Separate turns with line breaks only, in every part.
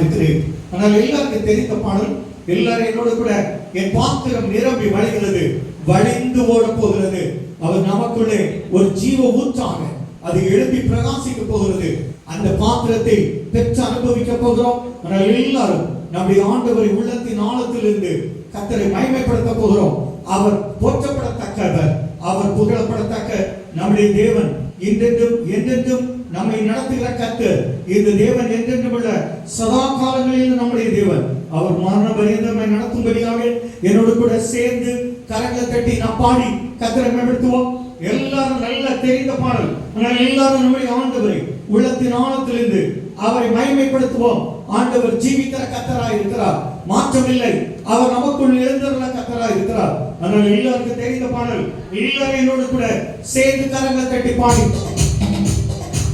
இருக்கிறேன் ஆனால் எல்லாருக்கும் தெரிந்த பாடல் எல்லாரும் என்னோட கூட என் பாத்திரம் நிரம்பி வழிகிறது வழிந்து ஓட போகிறது. அவர் நமக்குள்ளே ஒரு ஜீவ ஊற்றாக அது எழுப்பி பிரகாசிக்க போகிறது. அந்த பாத்திரத்தை பெற்று அனுபவிக்க போகிறோம். ஆனால் எல்லாரும் நம்முடைய ஆண்டவரை உள்ளத்தின் ஆழத்திலிருந்து கத்தரை மயமைப்படுத்த போகிறோம். அவர் போற்றப்படத்தக்கவர் அவர் புகழப்படத்தக்க நம்முடைய தேவன். என்றென்றும் என்றென்றும் நம்மை நடத்துகிற கத்தர் இந்த தேவன் என்றென்றும் உள்ள சதா காலங்களில் நம்முடைய தேவன். அவர் மரண பரியந்தமை நடத்தும்படியாக என்னோடு கூட சேர்ந்து கரங்களை தட்டி நான் பாடி கத்தரை மேம்படுத்துவோம். எல்லாரும் நல்ல தெரிந்த பாடல். ஆனால் எல்லாரும் நம்முடைய ஆண்டவரை உள்ளத்தின் ஆழத்திலிருந்து அவரை மயமைப்படுத்துவோம் ஆண்டவர் ஜீவிக்கிற கத்தராய் இருக்கிறார். மாற்றமில்லை. அவர் நமக்குள் எழுந்துள்ள கத்தராய் இருக்கிறார். ஆனால் எல்லாருக்கும் தெரிந்த பாடல். எல்லாரும் என்னோடு கூட சேர்ந்து கரங்களை தட்டி பாடி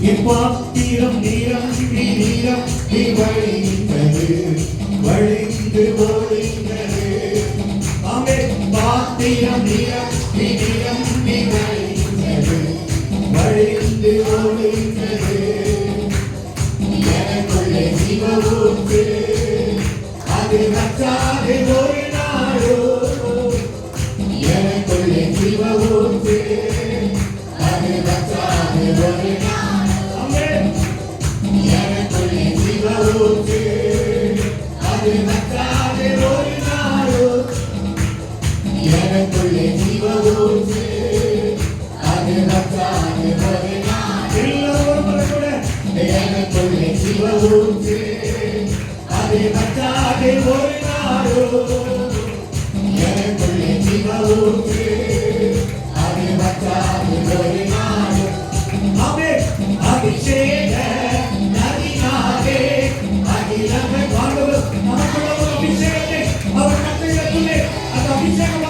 இப்பாத்திரம் நீரம் நீ நீரம் நீ வழிந்தது வழிந்து வழிந்தது ஆமே பாத்திரம் நீரம் நீ நீரம் நீ வழிந்தது வழிந்து வழிந்தது எனக்குள்ளே ஜீவவுக்கு அது நச்சாது போய் ಅಭಿಷೇಕ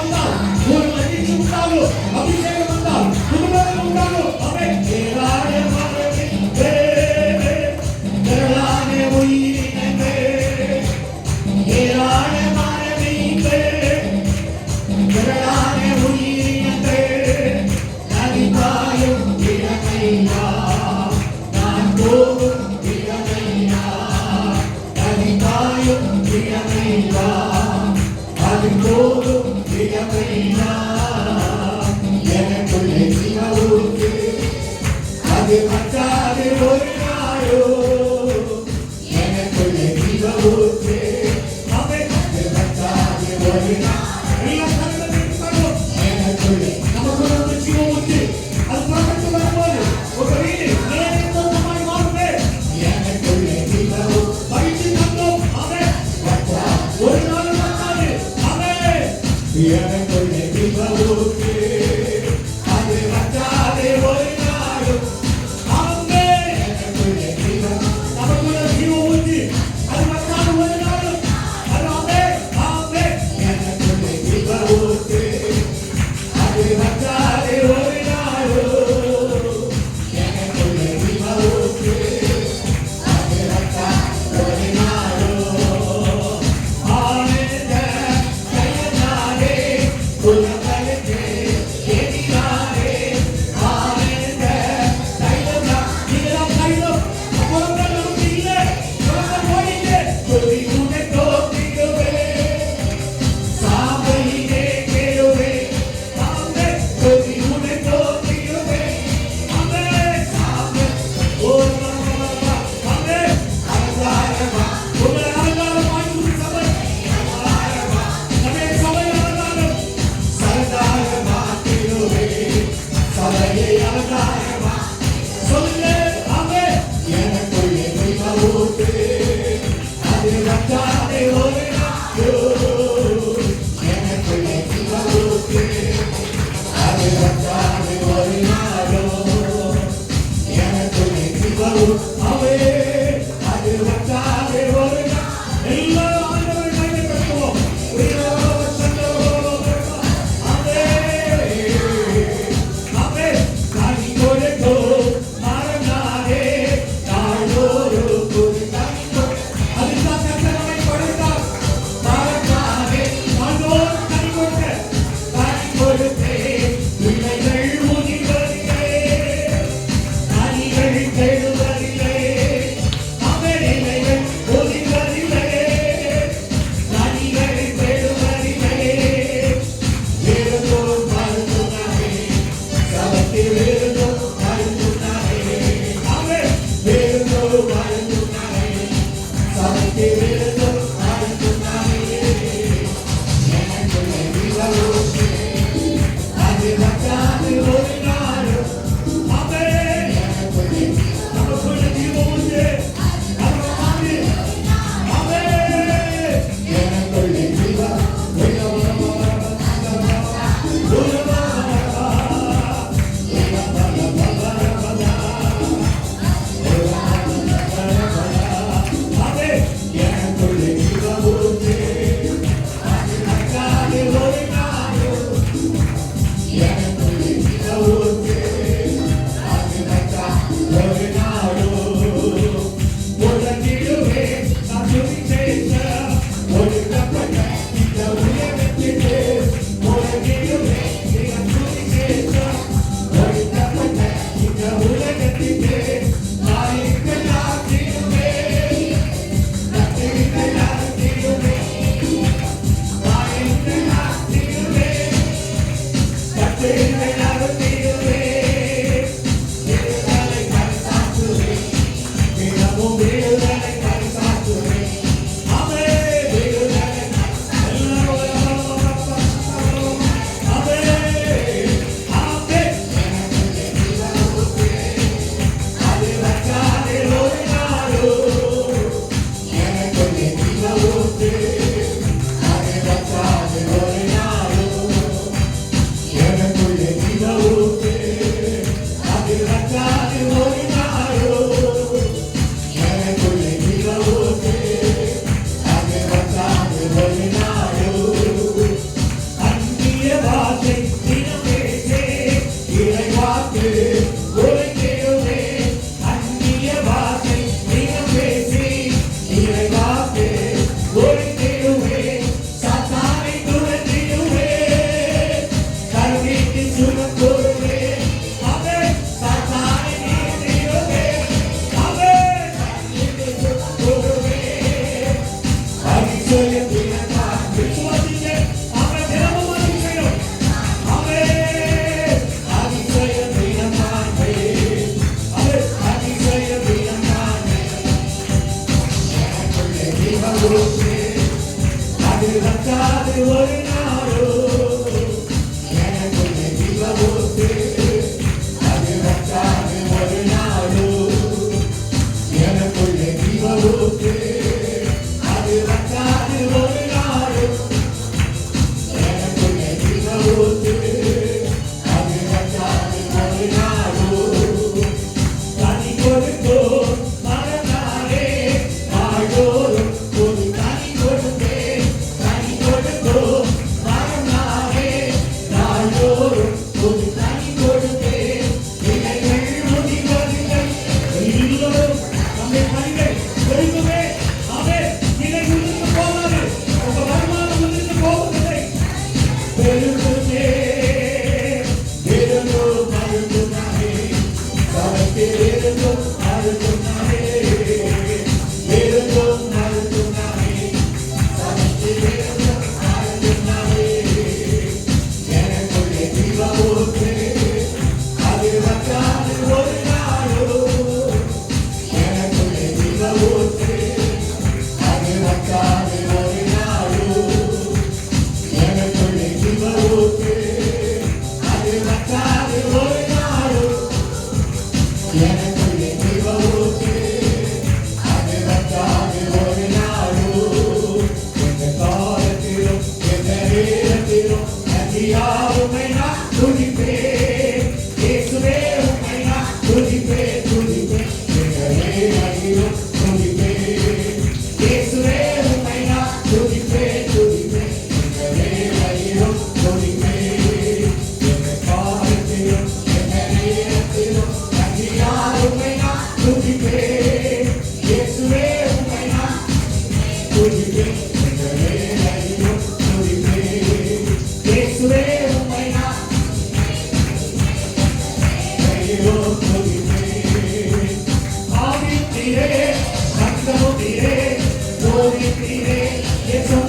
Holy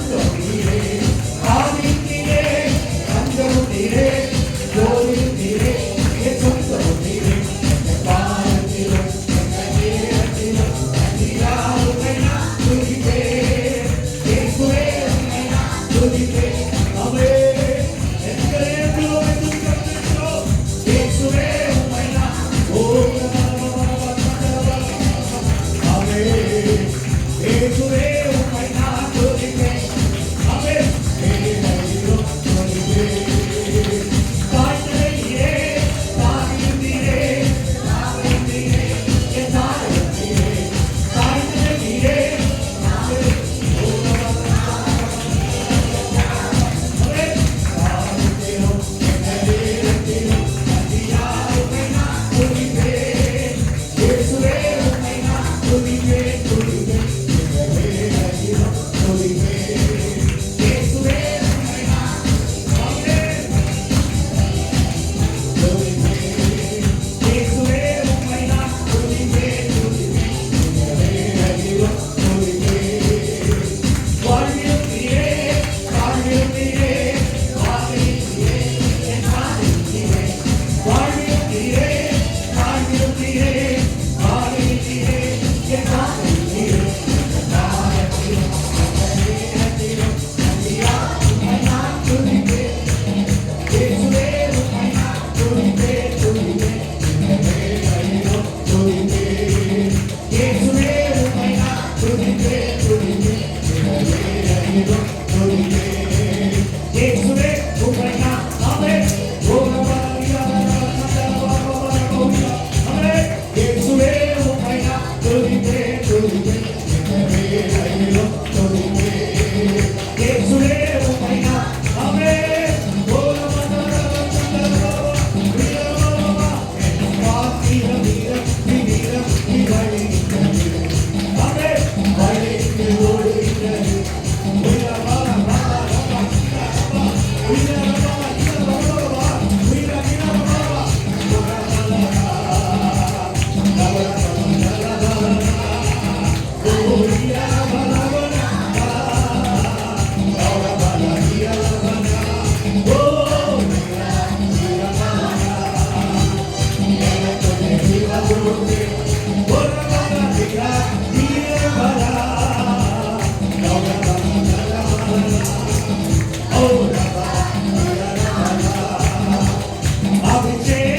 yeah.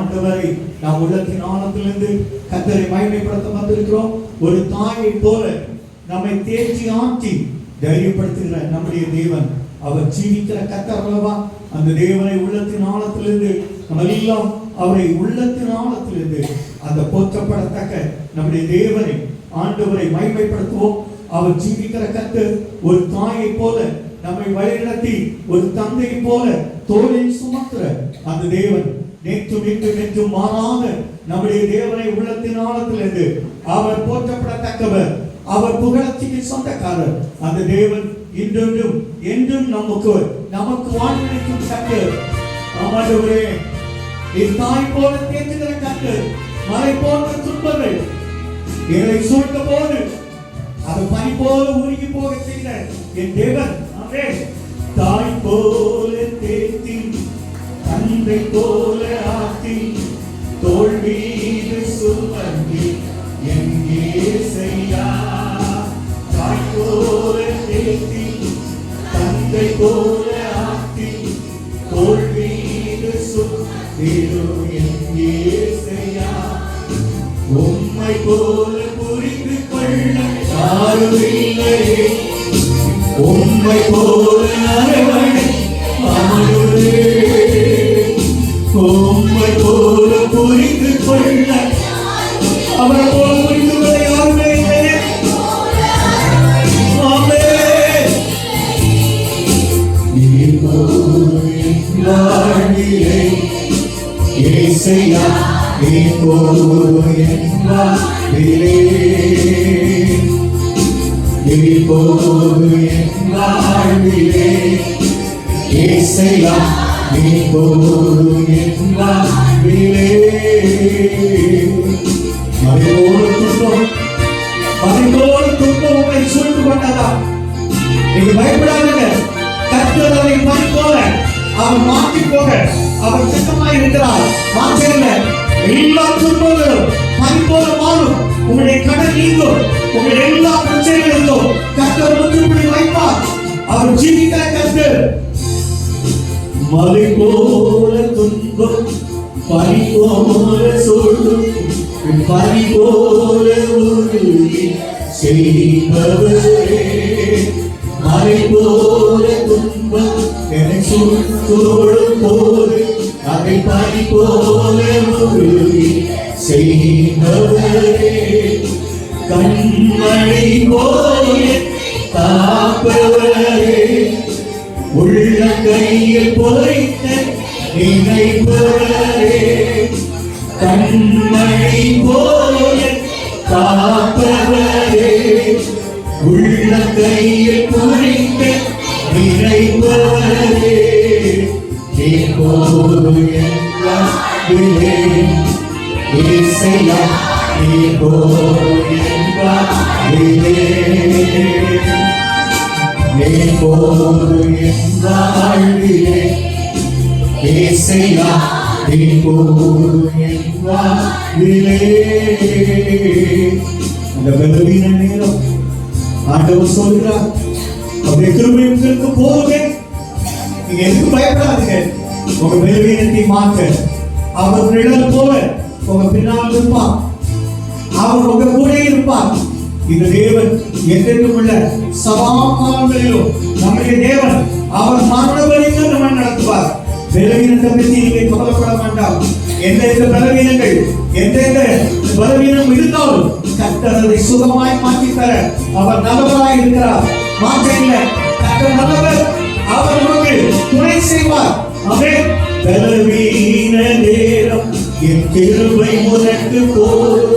ஆண்டவரை நாம் உள்ளத்தின் ஆழத்திலிருந்து கத்தரை மயமைப்படுத்த வந்திருக்கிறோம். ஒரு தாயை போல நம்மை தேற்றி ஆற்றி தைரியப்படுத்துகிற நம்முடைய தேவன். அவர் ஜீவிக்கிற கத்தர் அல்லவா? அந்த தேவனை உள்ளத்தின் ஆழத்திலிருந்து நம்ம எல்லாம் அவரை உள்ளத்தின் ஆழத்திலிருந்து அந்த போற்றப்படத்தக்க நம்முடைய தேவனை ஆண்டவரை மகிமைப்படுத்துவோம். அவர் ஜீவிக்கிற கத்து ஒரு தாயை போல நம்மை வழிநடத்தி ஒரு தந்தையை போல தோளில் சுமத்துற அந்த தேவன். நேற்றும் இன்றும் என்றும் மாறாத நம்முடைய தேவனை உள்ளத்தின் ஆழத்திலிருந்து அவர் போற்றப்படத்தக்கவர் அவர் புகழ்ச்சிக்கு சொந்தக்காரர். அந்த தேவன் இன்றென்றும் என்றும் நமக்கு நமக்கு வாழ்வழிக்கும் கட்டு ஆமாண்டவரே இத்தாய் போல தேற்றுகிற கட்டு மலை போன்ற துன்பங்கள் என்னை சூழ்ந்த போது அது பனி போல உருகி போக செய்த என் தேவன். தாய் போல தேத்தி தந்தை போல உம்மை போல அரவணை அமருவே உம்மை போல புரிந்து கொள்ள. அவரை போல புரிந்து கொள்ள யாருமே இல்லையே. ஆமென். நீர் போல என் வாழ்விலே ஏசையா நீ போதுவிலே நீ போதுவிலே ஏசையா நீ போதுவிலே மறைவோடு துன்பம் மறைவோடு துன்பம் உங்களை கொண்டதா நீங்க பயப்படாதீங்க அதை போல அவர் மாற்றி போக அவர் சித்தமாய் இருக்கிறார் மாற்றல எல்லா துன்பங்களும் பறி போல மாறும் உங்களுடைய கடன் நீங்கும் உங்களுடைய எல்லா பிரச்சனைகளும் அவர் ஜீவிக்கிற கர்த்தர் மலை போல துன்பம் பனி போல சொல்லும் பனி போல செய்பவரே மலை போல துன்பம் என சுற்றோடும் போது அதை பனி போல செய்பவரே கண்மணி போல காப்பவரே உள்ள கையில் பொறைத்த நினைப்பவரே கண்மணி போய காப்பவரே உள்ள கையில் பொறைத்த நினைப்பவரே
போதும் இசையா நீ போய என் வாழ்விலே.
நேரம் ஆண்டவர் சொல்கிறார் அவருடைய கிருபை உங்களுக்கு போதுமே நீங்க எதுக்கு பயப்படாதீங்க உங்க பலவீனத்தை மாற்ற அவர் நிழல் போல உங்க பின்னால் இருப்பான் அவர் உங்க கூட இருப்பார் இந்த தேவன் என்றென்றும் உள்ள சதா காலங்களிலும் நம்முடைய தேவன் அவர் மரண வரைக்கும் நம்ம நடத்துவார். பலவீனத்தை பற்றி நீங்கள் கவலைப்பட வேண்டாம். எந்த எந்த பலவீனங்கள் எந்த எந்த பலவீனம் இருந்தாலும் கர்த்தர் சுகமாய் மாற்றி தர அவர் நல்லவராய் இருக்கிறார். மாற்ற இல்லை. கர்த்தர் நல்லவர். அவர் உனக்கு துணை செய்வார். அவே பலவீன நேரம் என் கிருபை உனக்கு போதும்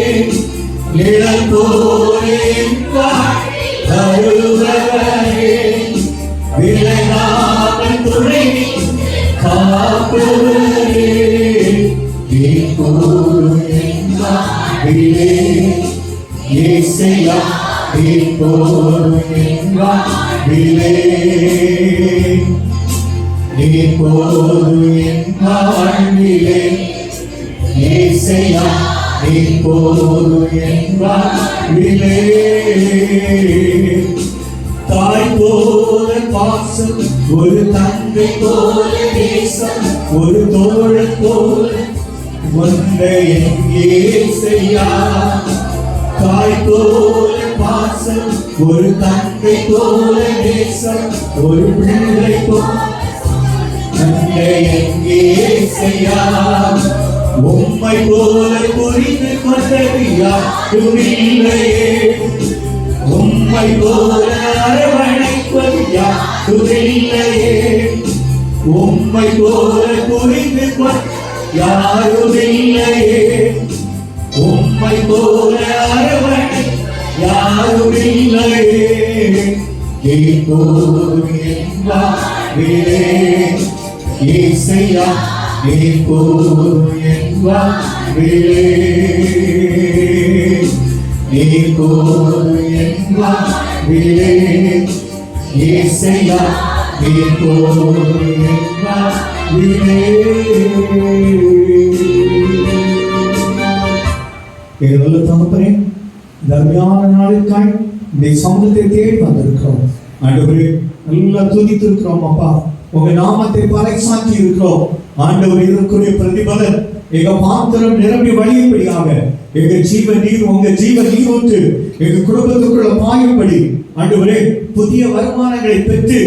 இப்போது என் வாழ்விலே இப்போது என் வாழ்விலே இயேசையா இப்போது என் வாழ்விலே தாய் போல பாசம் ஒரு தங்கை போல நேசம் ஒரு தோழன் போல ஒன்றை எங்கே செய்யா தாய் போல பாசம் ஒரு தங்கை போல தேசம் ஒரு பிள்ளை போல தந்தை எங்கே போல புரிந்து கொண்டது யாரும் உண்மை போல அரவணைப்பதியா? யாரும் உண்மை போல புரிந்து கொண்ட யாரும் இல்லையே உண்மை போல இப்போது என் இசையா இப்போது என் வாழ்விலே இப்போது இசையா தகப்பனே நாளுக்காய் இந்த சமூகத்தை தேடி வந்திருக்கிறோம். ஆண்டவரே நல்லா துதித்திருக்கிறோம் அப்பா. உங்க நாமத்தை பறைசாற்றி இருக்கிறோம் ஆண்டவர் இதற்குரிய பிரதிபலன் எங்க பாத்திரம் நிரம்பி வழியும்படியாக எங்க ஜீவ நீர் உங்க ஜீவ நீரோற்று எங்க குடும்பத்துக்குள்ள பாயும்படி. ஆண்டவரே புதிய வருமானங்களை பெற்று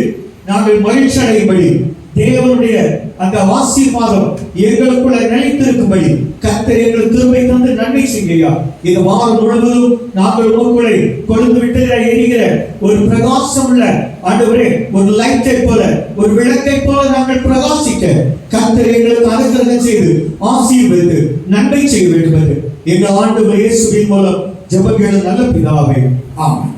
நாங்கள் மகிழ்ச்சி அடையும்படி. தேவனுடைய அந்த ஆசீர்வாதம் எங்களுக்குள்ள நினைத்திருக்கும்படி கர்த்தர் எங்கள் கிருபை தந்து நன்மை செய்யா இந்த வாரம் முழுவதும் நாங்கள் உங்களுக்குள்ளே கொழுந்து விட்டு எரிகிற ஒரு பிரகாசம் உள்ள ஆண்டவரே ஒரு லைட்டை போல ஒரு விளக்கை போல நாங்கள் பிரகாசிக்க கர்த்தர் எங்களுக்கு அனுகிரகம் செய்து ஆசீர்வதித்து நன்மை செய்ய வேண்டும் என்று எங்கள் ஆண்டு இயேசுவின் மூலம் ஜெபங்கள் நல்ல பிதாவே. ஆமாம்